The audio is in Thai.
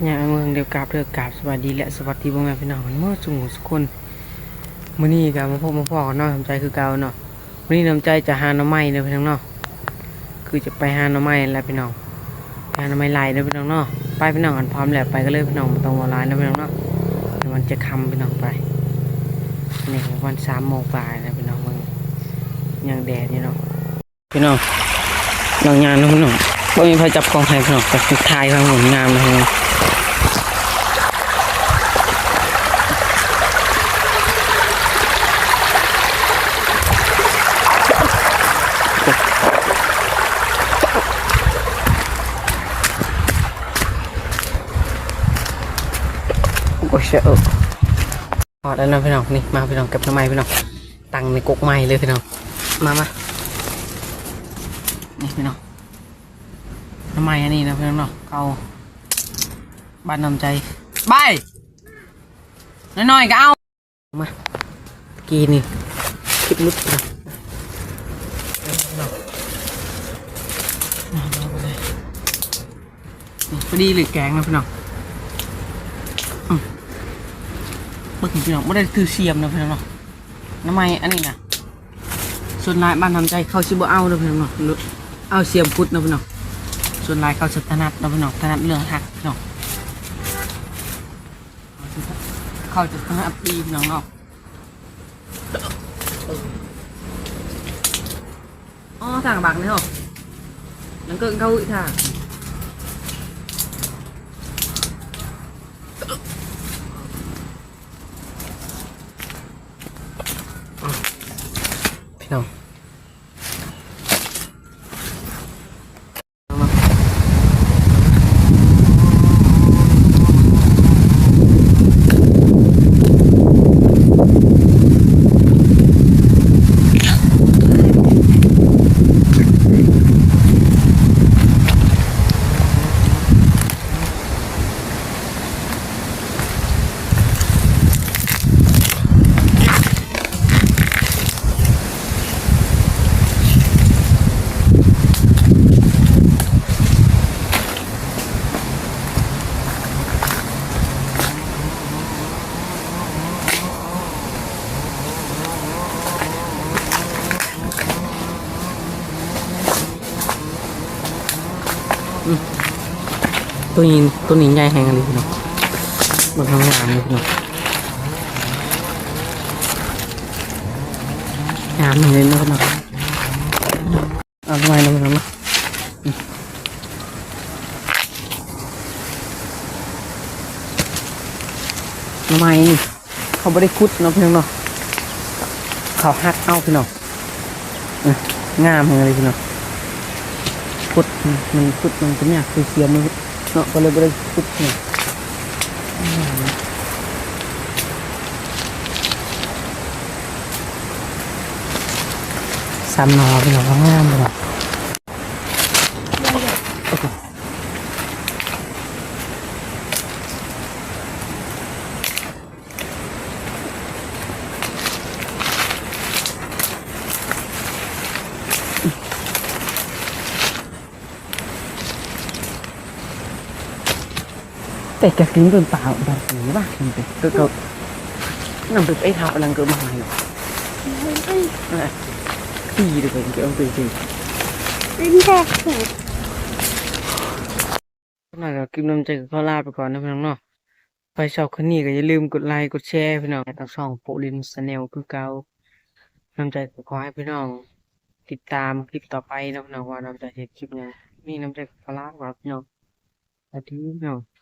ขยะเมืองเดียวกราบเดือกราบสวัสดีและสวัสดีพ่อแม่พี่น้องเมื่อสุงสุคนมื้อนี้ก็มาพบมาพอกันเนาะน้ำใจคือเก่าเนาะมื้อนี้น้ำใจจะหาหน่อไม้เด้อพี่น้องเนาะคือจะไปหาหน่อไม้แล้วพี่น้องไปหาหน่อไม้ลายเด้อพี่น้องเนาะไปพี่น้องกันพร้อมแล้วไปก็เลยพี่น้องบ่ต้องวอลายนะพี่น้องเนาะวมันจะคำพี่น้องไปนี่ก็ประมาณสามโมงปลายแล้วพี่น้องมึงยังแดดอยู่เนาะพี่น้องน้องยานเนาะพี่น้อง บ่มีใครจับกองให้พี่น้องแต่สุดท้ายทางหมุนงามนะพี่น้องโอ้ยเชื่อพอแล้วนะพี่น้องนี่มาพี่น้องเก็บทำไมพี่น้องตังในกกไม้เลยพี่น้องมามานี่พี่น้อง ทำไมอันนี้นะพี่น้องเนาะเอาบ้านนำใจบายน้อยๆก็เอามากีนี่คลิปลุดนะเอาเอาไปเลยนี่พอดีเลยแกงนะพี่น้องเมื่อกี้พี่น้องไม่ได้ถือเสียมนะพี่น้องเนาะน้ำไมอันนี้นะส่วนลายบ้านทำใจเขาชิบเอานะพี่น้องเนาะหรือเอาเสียมพุดนะพี่น้อง ส่วนลายเขาจะถนัดนะพี่น้องถนัดเรื่องหักพี่น้องเขาจะถนัดดีพี่น้องเนาะอ๋อทางบักนี่เหรอนั่นก็เข้าอีกทางพี่น้อง ตัวนี้ตัวนี้ใหญ่แหงเลยพี่น้องมันทำงานเลยพี่น้องงานเลยนะพี่น้องเอาทำไมนะพี่น้องนะทำไมเขาไม่ได้คุดเนาะพี่น้องเนาะเขาหักเอาพี่น้องงามเลยพี่น้อง พุดมันพุดมันก็เนี่ยคือเสียมันเนาะก็เลยไม่ได้พุดเนี่ยซ้ำนอไปหนของงามเลยอะ แต่แกกินจนเปล่าแบบนี้ป่ะมันเป็ก็ก็นั่นเป็นไอ้ท้าพลังเกิดมาใหม่หรอตีเลยเป็นเกี่ยวกับจริงเป็นแรกสุดน่าจะกินน้ำใจกับข้าวลาไปก่อนนะพี่น้องเนาะไปชอบคนนี้ก็อย่าลืมกดไลค์กดแชร์พี่น้องทางช่องโปลินสแนลคือเก่าน้ำใจขอให้พี่น้อง ติดตามคลิปต่อไปนะพี่น้องว่าน้ำใจเห็นคลิปเนี่ยมีน้ำใจกับข้าวลาไปก่อนพี่น้องสวัสดีพี่น้อง